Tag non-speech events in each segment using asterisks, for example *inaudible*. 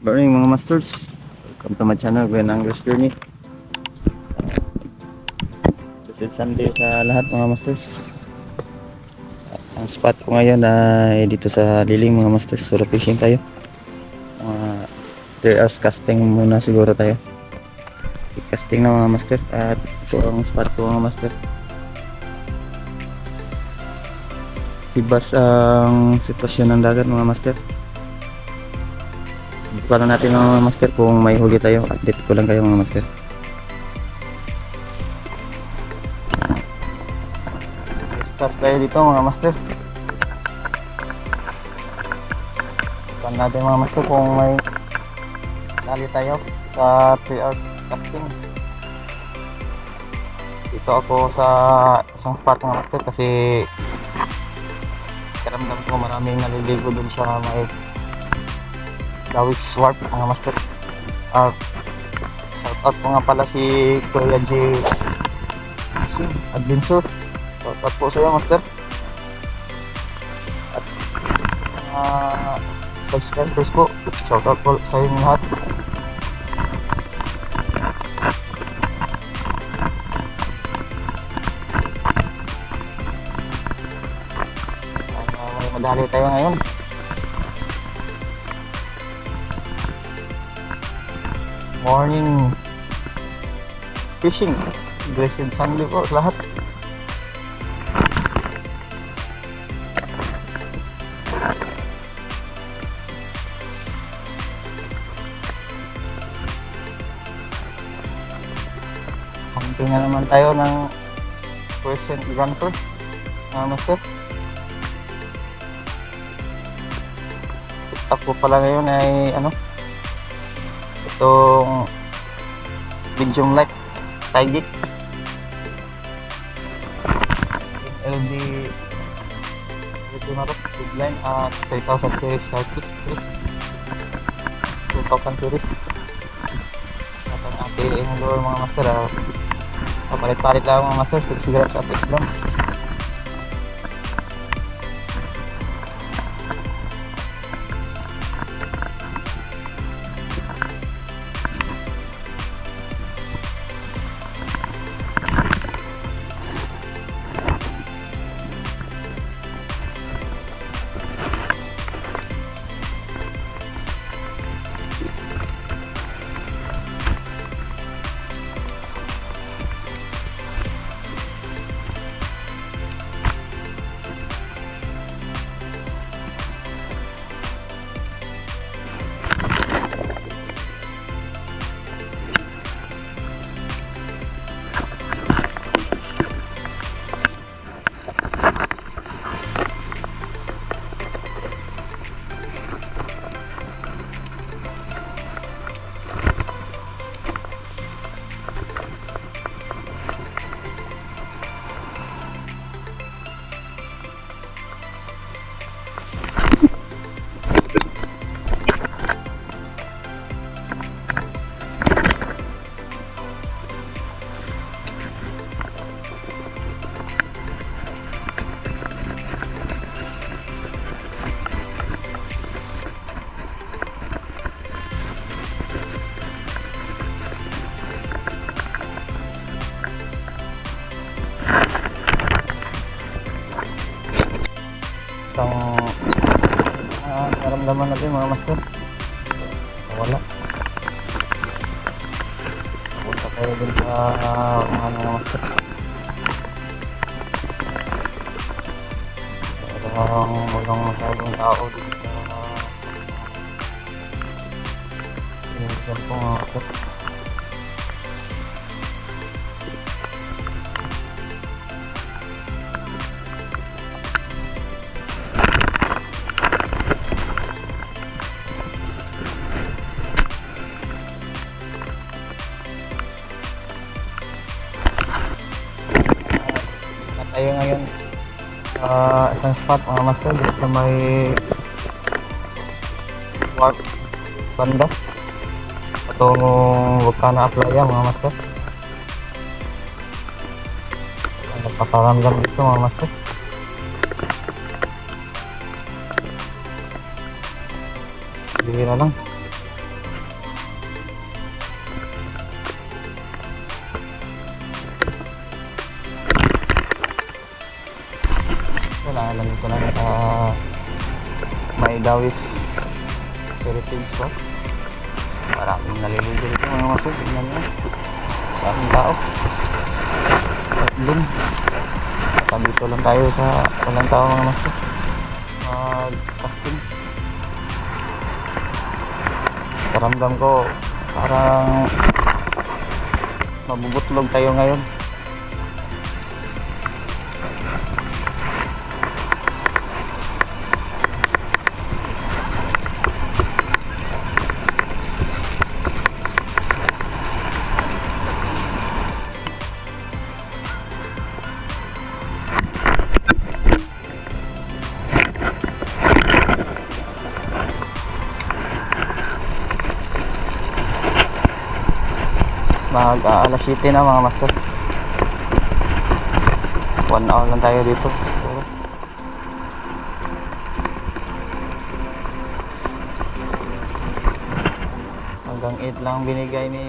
Morning mga masters. Welcome to my channel, Gwen Anglers Journey. This is Sunday sa lahat mga masters. Ang spot ko ngayon ay dito sa Liling mga masters. Solo fishing tayo. Mga uh, hours casting muna siguro tayo. Casting na mga master. At ito ang spot ko mga master. Ibas ang sitwasyon ng dagat mga master. Para natin mga master kung may huli tayo. Update ko lang kayo mga master. Start tayo dito mga master. Tignan natin mga master kung may dali tayo sa 3 hour casting. Dito ako sa isang spot mga master kasi karamdam ko maraming naliligo dun sa may Dawis Warp mga master. Uh, shout out ko nga pala si Kuya J Adventure. Shout out po sa iyo master. At mga subscribers ko, shout out po sa inyo lahat. Uh, madali tayo ngayon. Morning. Fishing. Blessed Sunday po lahat. Kamping na naman tayo ng present grunter mga master. Takbo pala ngayon ay ano itong medium light Tygit LD ito na rin big line at 3000 series Sharky 2000 series. At ang ating lure mga master ah, papalit-palit lang mga master 6 grams at 8 grams natin mga master wala. Punta tayo dun sa uh, mga master parang walang masyadong tao dito sa yung po mga master isang spot mga master dito sa may warp banda patungong Vulcana Aplaya mga master nagpaparamdam dito mga Dito lang sa may Dawis Heritage Spot. Maraming naliligo dito mga maso. Tingnan nyo. Maraming tao. At dun. Dito lang tayo sa walang tao mga maso. Mag-casting. Karamdam ko parang mabubutlog tayo ngayon. Mag uh, alas 7 na mga master. 1 hour lang tayo dito. Hanggang 8 lang binigay ni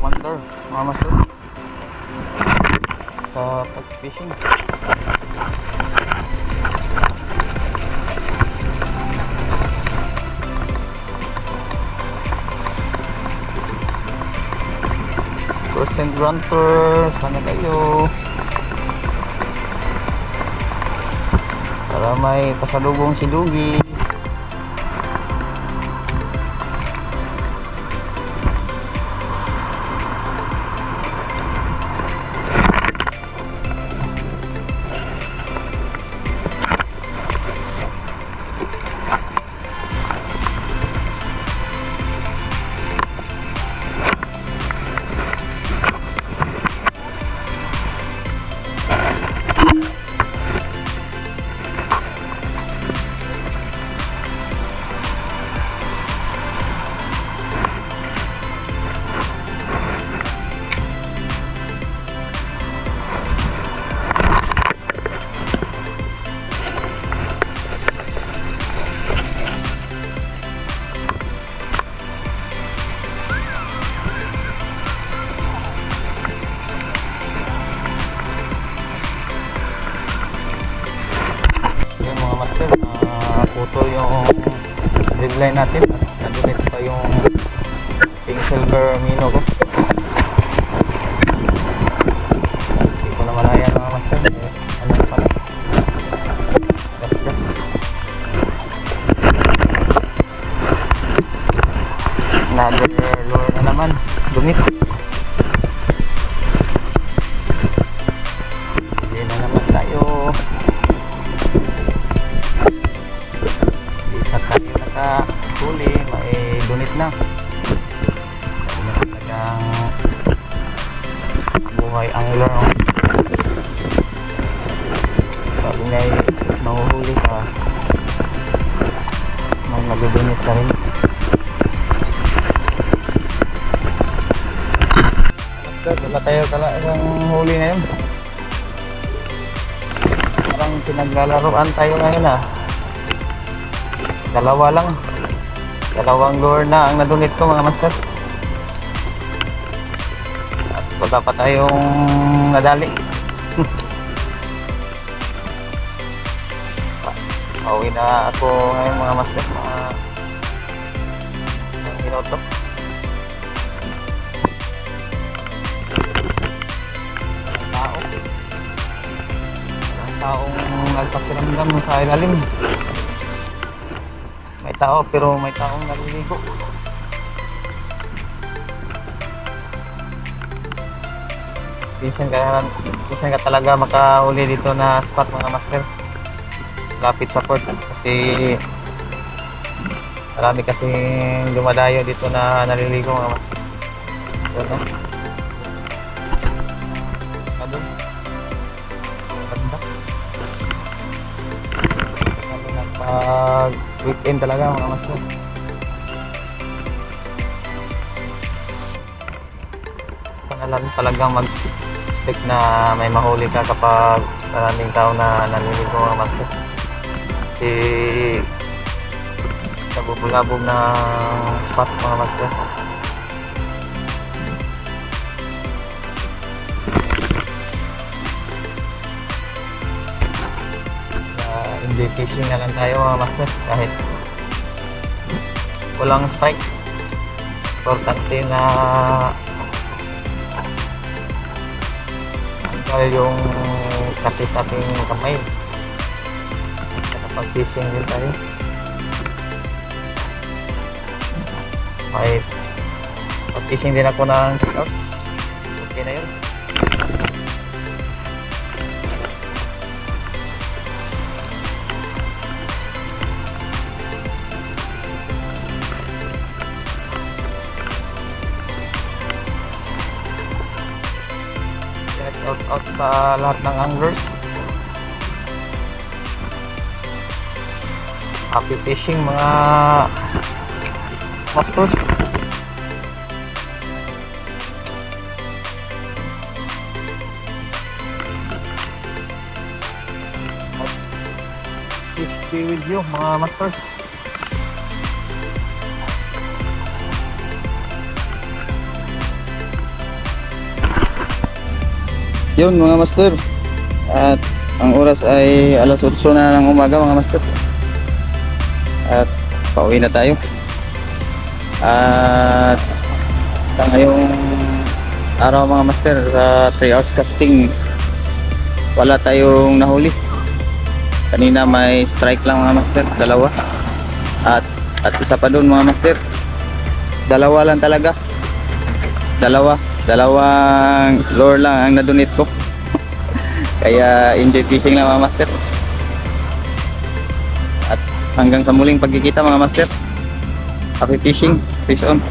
Commander mga master. Sa pag percent grunter sana kayo. Para may pasalubong si Dugi deadline natin. Talagang buhay. No? Sabi nga eh, mahuhuli ka, may madudunit ka rin. Wala tayo talagang huli na yun. Parang pinaglalaroan tayo ngayon ah. Dalawa lang. Dalawang lure na ang nadunit ko mga master. At wala pa tayong nadali. *laughs* Pauwi na ako ngayon mga master. Mga mga minuto. Walang tao. Walang taong nagpakiramdam sa ilalim. Tao pero may taong naliligo. Minsan ka, minsan ka talaga makahuli dito na spot mga master. Lapit sa port kasi marami kasi dumadayo dito na naliligo mga master. So, no? Ano? Weekend talaga mga master. Pangalan talagang mag-stick na may mahuli ka kapag maraming tao na naliligo mga master. Kasi nabubulabog na spot mga master. Hindi fishing na lang tayo mga master kahit walang strike. Importante na tayo yung kasi sa ating kamay. Kapag fishing din tayo. Kahit pag fishing din ako ng 6 hours. Okay na yun. Sa lahat ng anglers. Happy fishing mga masters. Fish be with you mga masters. Yun mga master. At ang oras ay alas 8 na ng umaga mga master. At pauwi na tayo. At sa ngayong araw mga master sa 3 hours casting wala tayong nahuli. Kanina may strike lang mga master, dalawa. At at isa pa doon mga master. Dalawa lang talaga. Dalawa, dalawang lure lang ang nadonate ko. Kaya enjoy fishing lang mga master. At hanggang sa muling pagkikita mga master. Happy fishing, fish on.